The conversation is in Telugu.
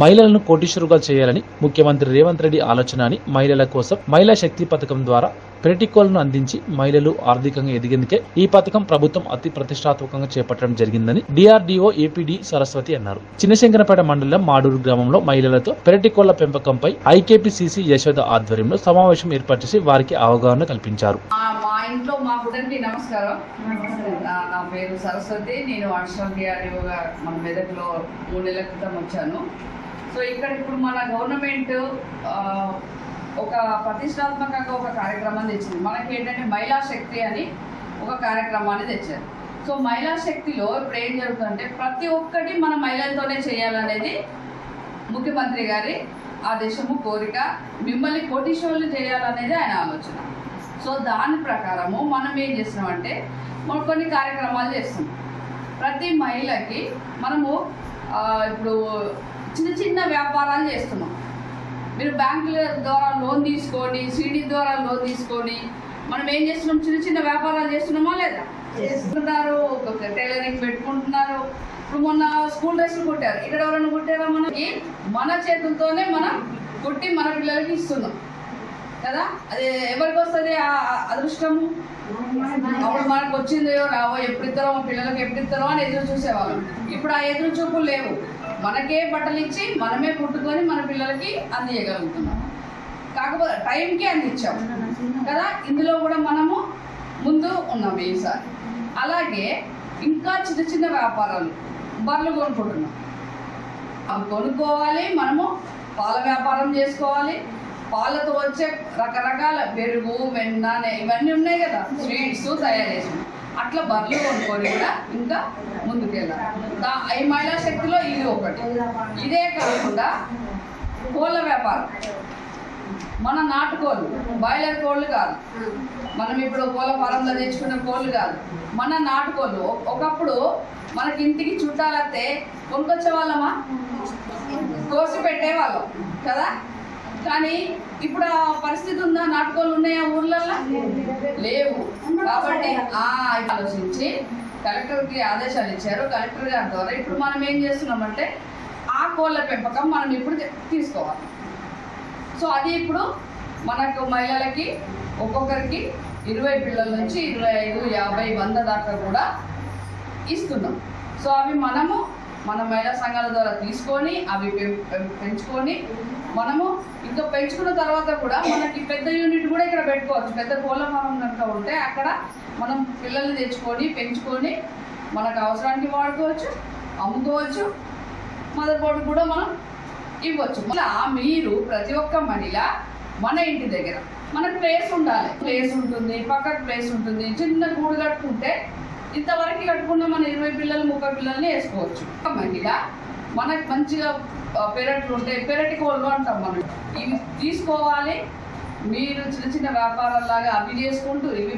మహిళలను కోటీశ్వరుగా చేయాలని ముఖ్యమంత్రి రేవంత్ రెడ్డి ఆలోచన అని మహిళల కోసం మహిళా శక్తి పథకం ద్వారా పెరటికోలను అందించి మహిళలు ఆర్థికంగా ఎదిగేందుకే ఈ పథకం ప్రభుత్వం అతి ప్రతిష్టాత్మకంగా చేపట్టడం జరిగిందని డిఆర్డీఓ ఏపీడీ సరస్వతి అన్నారు. చిన్నశంకరపేట మండలం మాడూరు గ్రామంలో మహిళలతో పెరటికోళ్ళ పెంపకంపై ఐకేపీసీసీ యశోద ఆధ్వర్యంలో సమావేశం ఏర్పాటు చేసి వారికి అవగాహన కల్పించారు. మా ఇంట్లో మా నమస్కారం. నా పేరు సరస్వతి. నేను అడిషనల్ డిఆర్డీఓగా మన మెదక్లో మూడు నెలల క్రితం వచ్చాను. సో ఇక్కడ ఇప్పుడు మన గవర్నమెంట్ ఒక ప్రతిష్టాత్మకంగా ఒక కార్యక్రమాన్ని తెచ్చింది. మనకి ఏంటంటే మహిళా శక్తి అని ఒక కార్యక్రమాన్ని తెచ్చారు. సో మహిళా శక్తిలో ఇప్పుడు ఏం జరుగుతుందంటే ప్రతి ఒక్కటి మన మహిళలతోనే చేయాలనేది ముఖ్యమంత్రి గారి ఆదేశము కోరిక. మిమ్మల్ని కోటీశ్వరులు చేయాలనేది ఆయన ఆలోచన. సో దాని ప్రకారము మనం ఏం చేస్తున్నామంటే మనం కొన్ని కార్యక్రమాలు చేస్తున్నాం. ప్రతి మహిళకి మనము ఇప్పుడు చిన్న చిన్న వ్యాపారాలు చేస్తున్నాం. మీరు బ్యాంకుల ద్వారా లోన్ తీసుకొని సిడి ద్వారా లోన్ తీసుకొని మనం ఏం చేస్తున్నాం? చిన్న చిన్న వ్యాపారాలు చేస్తున్నామా లేదా? చేస్తున్నారు. టైలరింగ్ పెట్టుకుంటున్నారు. ఇప్పుడు మొన్న స్కూల్ డ్రెస్సులు కుట్టారు. ఇక్కడ ఎవరైనా కుట్టారా మనకి? మన చేతులతోనే మనం కుట్టి మన పిల్లలకి ఇస్తున్నాం. కదా? అది ఎవరికి వస్తుంది ఆ అదృష్టము? అప్పుడు మనకు వచ్చిందో రావో ఎప్పుడు ఇస్తారో పిల్లలకు పిల్లలకి ఎప్పుడు ఇస్తారో అని ఎదురు చూసేవాళ్ళం. ఇప్పుడు ఆ ఎదురు చూపులు లేవు. మనకే బట్టలు ఇచ్చి మనమే పుట్టుకొని మన పిల్లలకి అందియగలుగుతున్నాం. కాకపోతే టైంకి అందించాం. కదా? ఇందులో కూడా మనము ముందు ఉన్నాం ఈసారి. అలాగే ఇంకా చిన్న చిన్న వ్యాపారాలు బర్రెలు కొనుక్కుంటున్నాం. అవి కొనుక్కోవాలి మనము పాల వ్యాపారం చేసుకోవాలి. పాలతో వచ్చే రకరకాల పెరుగు వెన్న ఇవన్నీ ఉన్నాయి కదా? స్వీట్స్ తయారు చేసినాం అట్లా బర్రెలు కొనుక్కొని కూడా ఇంకా ముందుకెళ్ళాలి. ఈ మహిళా శక్తిలో ఇది ఒకటి. ఇదే కాకుండా కోళ్ళ వ్యాపారం. మన నాటుకోళ్ళు బాయిలర్ కోళ్ళు కాదు. మనం ఇప్పుడు కోళ్ళ ఫారంలో తెచ్చుకున్న కోళ్ళు కాదు. మన నాటుకోళ్ళు ఒకప్పుడు మనకి ఇంటికి చుట్టాలస్తే కొనుకొచ్చే వాళ్ళమా? కోసి పెట్టేవాళ్ళం కదా? కానీ ఇప్పుడు ఆ పరిస్థితి ఉందా? నాటుకోళ్ళు ఉన్నాయా ఊర్లల్లో? లేవు. కాబట్టి ఆ ఆలోచించి కలెక్టర్కి ఆదేశాలు ఇచ్చారు. కలెక్టర్ గారి ద్వారా ఇప్పుడు మనం ఏం చేస్తున్నామంటే ఆ కోళ్ళ పెంపకం మనం ఇప్పుడు తీసుకోవాలి. సో అది ఇప్పుడు మనకు మహిళలకి ఒక్కొక్కరికి ఇరవై పిల్లల నుంచి ఇరవై ఐదు యాభై వంద దాకా కూడా ఇస్తున్నాం. సో అవి మనము మన మహిళా సంఘాల ద్వారా తీసుకొని అవి పెంచుకొని మనము ఇంకా పెంచుకున్న తర్వాత కూడా మనకి పెద్ద యూనిట్ కూడా ఇక్కడ పెట్టుకోవచ్చు. పెద్ద కోళ్ళ ఫారం కనుక ఉంటే అక్కడ మనం పిల్లల్ని తెచ్చుకొని పెంచుకొని మనకు అవసరానికి వాడుకోవచ్చు అమ్ముకోవచ్చు మదర్ బోర్డు కూడా మనం ఇవ్వచ్చు. అలా మీరు ప్రతి ఒక్క మహిళ మన ఇంటి దగ్గర మనకు ప్లేస్ ఉండాలి. ప్లేస్ ఉంటుంది పక్కకు ప్లేస్ ఉంటుంది చిన్న గూడు కట్టుకుంటే ఇంతవరకు కట్టుకున్న మన ఇరవై పిల్లలు ముప్పై పిల్లల్ని వేసుకోవచ్చు. ఒక మనకి మనకు మంచిగా పెరట్లు ఉంటాయి పెరటి కోళ్ళు అంటాం మనం. ఇవి తీసుకోవాలి. మీరు చిన్న చిన్న వ్యాపారాలాగా అవి చేసుకుంటూ ఇవి